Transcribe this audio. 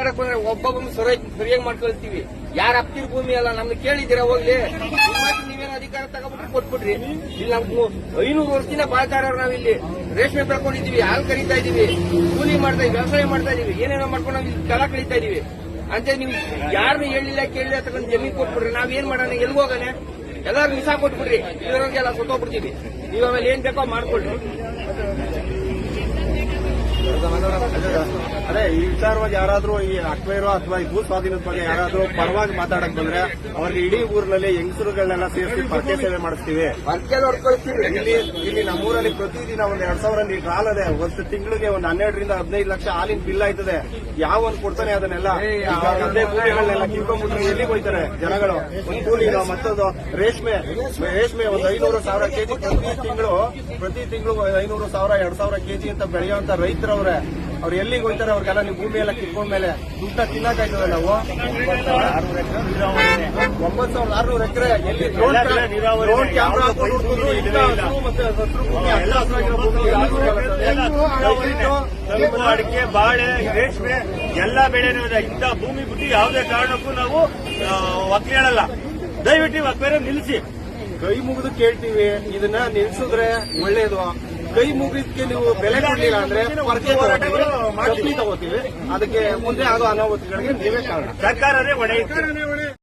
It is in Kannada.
ಮಾತಾಡಕ್ ಬಂದ್ರೆ ಒಬ್ಬೊಬ್ಬನು ಸರಿಯಾಗಿ ಮಾಡ್ಕೊಳ್ತೀವಿ. ಯಾರ ಅಪ್ತಿರ್ ಭೂಮಿ ಅಲ್ಲ ನಮ್ಗೆ ಕೇಳಿದಿರ ಹೋಗ್ಲಿ? ನೀವೇನು ಅಧಿಕಾರ ತಗೊಂಡ್ಬಿಟ್ಟು ಕೊಟ್ಬಿಟ್ರಿ ಇಲ್ಲಿ ನಮ್ಗೆ ಐನೂರು ವರ್ಷದಿಂದ ಬಾಳ್ತಾರ ನಾವಿಲ್ಲಿ. ರೇಷ್ಮೆ ಬೆಳ್ಕೊಂಡಿದೀವಿ ಹಾಲು ಕರೀತಾ ಇದೀವಿ ಕೂಲಿ ಮಾಡ್ತಾ ಇದೀವಿ ವ್ಯವಸಾಯ ಮಾಡ್ತಾ ಇದೀವಿ ಏನೇನೋ ಮಾಡ್ಕೊಂಡು ನಾವು ಕಲ ಕಳೀತಾ ಇದೀವಿ ಅಂತ ನೀವು ಯಾರನ್ನು ಹೇಳಿಲ್ಲ, ಕೇಳಿಲ್ಲ ತಗೊಂಡು ಜಮೀನ್ ಕೊಟ್ಬಿಡ್ರಿ, ನಾವ್ ಏನ್ ಮಾಡೋಣ ಎಲ್ಲಿ ಹೋಗೋಣ? ಎಲ್ಲಾರು ನಿಸಾ ಕೊಟ್ಬಿಡ್ರಿ ಎಲ್ಲ ಸುತ್ತೋಗ್ಬಿಡ್ತೀವಿ. ನೀವ್ ಆಮೇಲೆ ಏನ್ ಬೇಕೋ ಮಾಡ್ಕೊಳ್ರಿ. ಅದೇ ಈ ವಿಚಾರವಾಗಿ ಯಾರಾದ್ರೂ ಈ ಅಕ್ವೈರೋ ಅಥವಾ ಈ ಭೂ ಸ್ವಾಧೀನದ ಬಗ್ಗೆ ಯಾರಾದ್ರೂ ಪರವಾಗಿ ಮಾತಾಡಕ್ ಬಂದ್ರೆ ಅವ್ರಿಗೆ ಇಡೀ ಊರಿನಲ್ಲಿ ಹೆಂಗಸರುಗಳನ್ನೆಲ್ಲ ಸೇರಿಸಿ ಪರ್ಕೆ ಸೇವೆ ಮಾಡಿಸ್ತೀವಿ. ಇಲ್ಲಿ ಇಲ್ಲಿ ನಮ್ಮೂರಲ್ಲಿ ಪ್ರತಿದಿನ ಒಂದ್ ಎರಡ್ ಸಾವಿರ ಲೀಟರ್ ಹಾಲದೆ ಒಂದು ತಿಂಗಳಿಗೆ ಒಂದು ಹನ್ನೆರಡರಿಂದ ಹದಿನೈದು ಲಕ್ಷ ಹಾಲಿನ ಬಿಲ್ ಆಯ್ತದೆ. ಯಾವ ಒಂದು ಕೊಡ್ತಾನೆ ಅದನ್ನೆಲ್ಲ? ಕಿಂಕೊಂಡ್ಬಿಟ್ಟು ಭೂಮಿಗಳನ್ನೆಲ್ಲ ಕಿತ್ಕೊಂಡ್ಬಿಟ್ರೆ ಎಲ್ಲಿ ಹೋಯ್ತಾರೆ ಜನಗಳು? ಒಂದು ಕೂಲಿನೋ ಮತ್ತೊಂದು ರೇಷ್ಮೆ. ರೇಷ್ಮೆ ಒಂದು ಐನೂರು ಸಾವಿರ ಕೆಜಿ ಪ್ರತಿ ತಿಂಗಳು ಪ್ರತಿ ತಿಂಗಳು ಐನೂರು ಸಾವಿರ ಎರಡ್ ಸಾವಿರ ಕೆಜಿ ಅಂತ ಬೆಳೆಯುವಂತ ರೈತರವ್ರೆ. ಅವ್ರು ಎಲ್ಲಿಗೆ ಹೋಗ್ತಾರೆ ಅವ್ರಿಗೆಲ್ಲ ನೀವು ಭೂಮಿ ಎಲ್ಲ ಕಿತ್ಕೊಂಡ್ಮೇಲೆ ದುಡ್ಡ ತಿನ್ನಕಾಯ್ತದೆ ನಾವು? ಒಂಬತ್ತು ಸಾವಿರದ ಆರ್ನೂರು ಎಕರೆ ಎಲ್ಲಿ ಡ್ರೋನ್ ಕ್ಯಾಮ್ರಾ ಅಡಿಕೆ ಬಾಳೆ ರೇಷ್ಮೆ ಎಲ್ಲಾ ಬೆಳೆನೂ ಇದೆ. ಇಂಥ ಭೂಮಿ ಬಿಟ್ಟು ಯಾವುದೇ ಕಾರಣಕ್ಕೂ ನಾವು ಹೇಳಲ್ಲ. ದಯವಿಟ್ಟು ಅಕ್ವೇರಿಯಂ ನಿಲ್ಲಿಸಿ. ಕೈ ಮುಗಿದು ಕೇಳ್ತೀವಿ. ಇದನ್ನ ನಿಲ್ಸಿದ್ರೆ ಒಳ್ಳೇದು. ಕೈ ಮುಗಿದಕ್ಕೆ ನೀವು ಬೆಲೆ ಕೊಡಲಿಲ್ಲ ಅಂದ್ರೆ ಪರಿಚಯ ತಗೋತೀವಿ ಕಂಪ್ನಿ ತಗೋತೀವಿ. ಅದಕ್ಕೆ ಮುಂದೆ ಆಗೋ ಅನಾಹುತಗಳಿಗೆ ನೀವೇ ಕಾರಣ. ಸರ್ಕಾರವೇ ಹೊಣೆ